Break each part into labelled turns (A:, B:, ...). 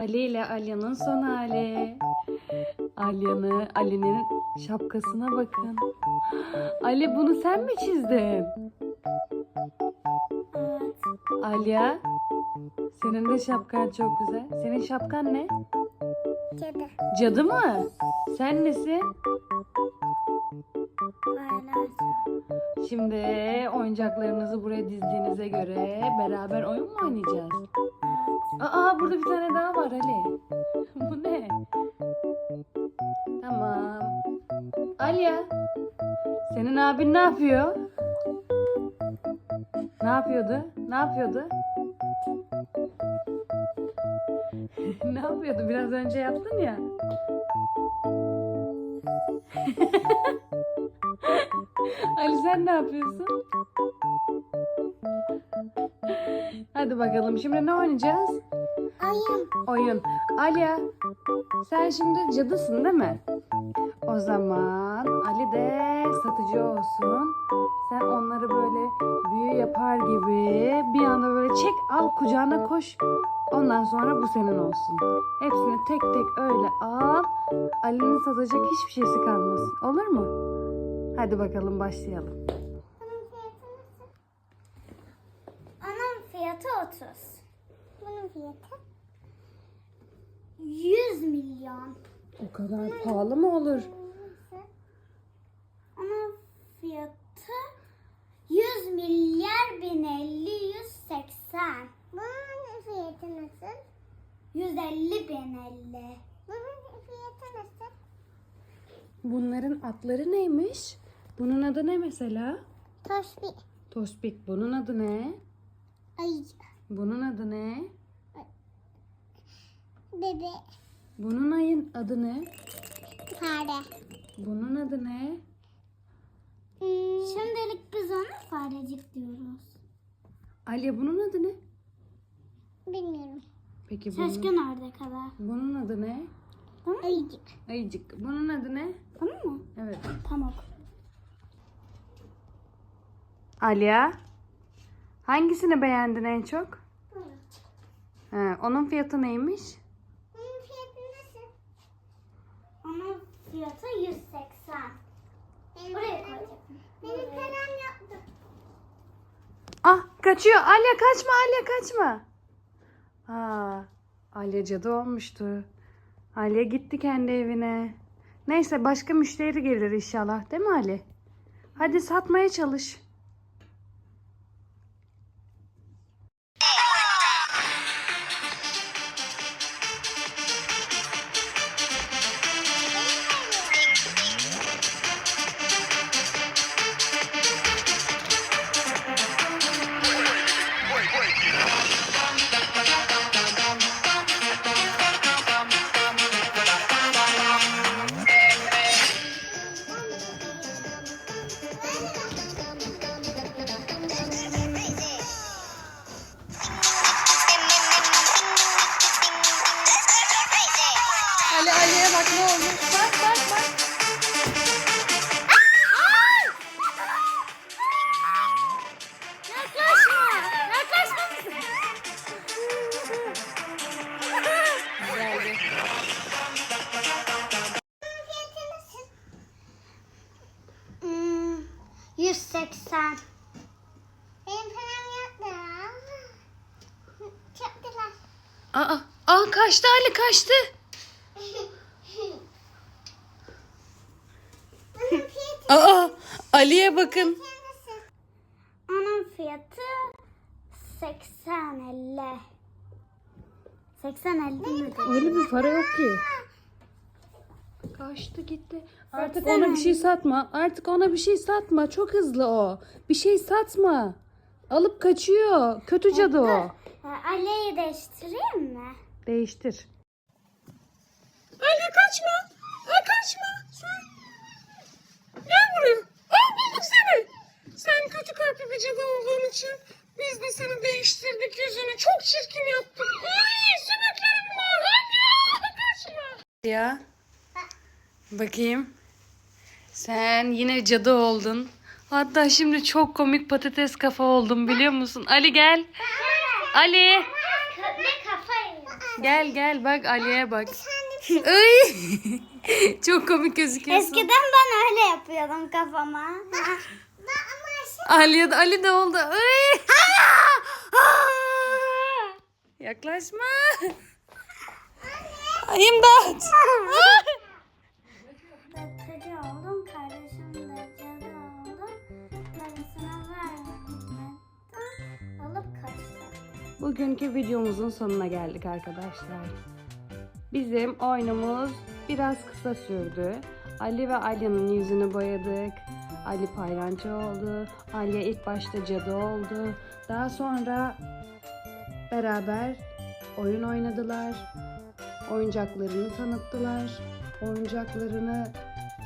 A: Ali ile Alya'nın son hali. Alya'nın, Ali'nin şapkasına bakın. Ali bunu sen mi çizdin?
B: Evet.
A: Alya, senin de şapkan çok güzel. Senin şapkan ne?
B: Cadı.
A: Cadı mı? Sen nesin? Şimdi oyuncaklarınızı buraya dizdiğinize göre beraber oyun mu oynayacağız? Aa burada bir tane daha var Ali. Bu ne? Tamam. Alya. Senin abin ne yapıyor? Ne yapıyordu? Ne yapıyordu? ne yapıyordu? Biraz önce yaptın ya. Ali sen ne yapıyorsun? Hadi bakalım şimdi ne oynayacağız?
B: Ayım.
A: Oyun. Alya sen şimdi cadısın değil mi? O zaman Ali de satıcı olsun. Sen onları böyle büyü yapar gibi bir anda böyle çek al kucağına koş. Ondan sonra bu senin olsun. Hepsini tek tek öyle al. Ali'nin satacak hiçbir şeysi kalmasın. Olur mu? Hadi bakalım başlayalım.
B: Onun fiyatı 30. Bunun fiyatı 100 milyon.
A: O kadar pahalı mı olur?
B: Onun fiyatı 100 milyar 1050 180. Bunun fiyatı nasıl? 150 bin 50. Bunun fiyatı nasıl?
A: Bunların adları neymiş? Bunun adı ne mesela?
B: Tosbi.
A: Tospik. Bunun adı ne?
B: Ayıcı.
A: Bunun adı ne?
B: Bebe.
A: Bunun ayın adı ne?
B: Fare.
A: Bunun adı ne?
B: Şimdilik biz ona farecik diyoruz.
A: Alya bunun adı ne?
B: Bilmiyorum.
A: Peki
B: Şaşkın
A: bunun,
B: orada kadar.
A: bunun adı ne?
B: Ayıcık.
A: Ayıcık. Bunun adı ne?
B: Tamam mı?
A: Evet.
B: Tamam.
A: Alya. Hangisini beğendin en çok? He, onun fiyatı neymiş?
B: Onun fiyatı nasıl? Onun fiyatı 180. Buraya koyacağım. Benim param yoktu.
A: Ah kaçıyor. Alya kaçma Alya kaçma. Aa, Alya cadı olmuştu. Alya gitti kendi evine. Neyse başka müşteri gelir inşallah değil mi Ali? Hadi satmaya çalış.
B: 180. Benim param yoktu. Çok güzel.
A: Aa, aa kaçtı Ali kaçtı. Aa Ali'ye bakın.
B: Onun fiyatı 80 50. 80 50 mi?
A: Öyle bir para yok ki. Kaçtı gitti. Artık
B: Satsana.
A: ona bir şey satma. Artık ona bir şey satma. Çok hızlı o. Bir şey satma. Alıp kaçıyor. Kötü cadı o.
B: Ali'yi değiştireyim mi?
A: Değiştir.
C: Ali kaçma. Ha kaçma. Sen. Gel buraya. Aa bulduk seni. Sen kötü kalpli bir cadı olduğun için biz de seni değiştirdik yüzünü. Çok çirkin yaptık. Ay sümüklerin var. Anne kaçma.
A: Ya. Bakayım. Sen yine cadı oldun. Hatta şimdi çok komik patates kafa oldum biliyor musun? Ali gel. Ali. Gel gel bak Ali'ye bak. Ay! Çok komik gözüküyorsun.
B: Eskiden ben öyle yapıyordum kafama.
A: Ali de, Ali de oldu. Ay! Yaklaşma. İmdat. Bugünkü videomuzun sonuna geldik arkadaşlar. Bizim oyunumuz biraz kısa sürdü. Ali ve Alya'nın yüzünü boyadık. Ali paylancı oldu. Alya ilk başta cadı oldu. Daha sonra beraber oyun oynadılar. Oyuncaklarını tanıttılar. Oyuncaklarını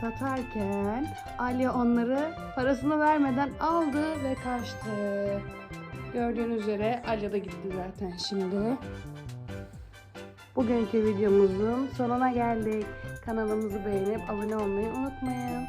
A: satarken Alya onları parasını vermeden aldı ve kaçtı. Gördüğünüz üzere Alya da gitti zaten şimdi. Bugünkü videomuzun sonuna geldik. Kanalımızı beğenip abone olmayı unutmayın.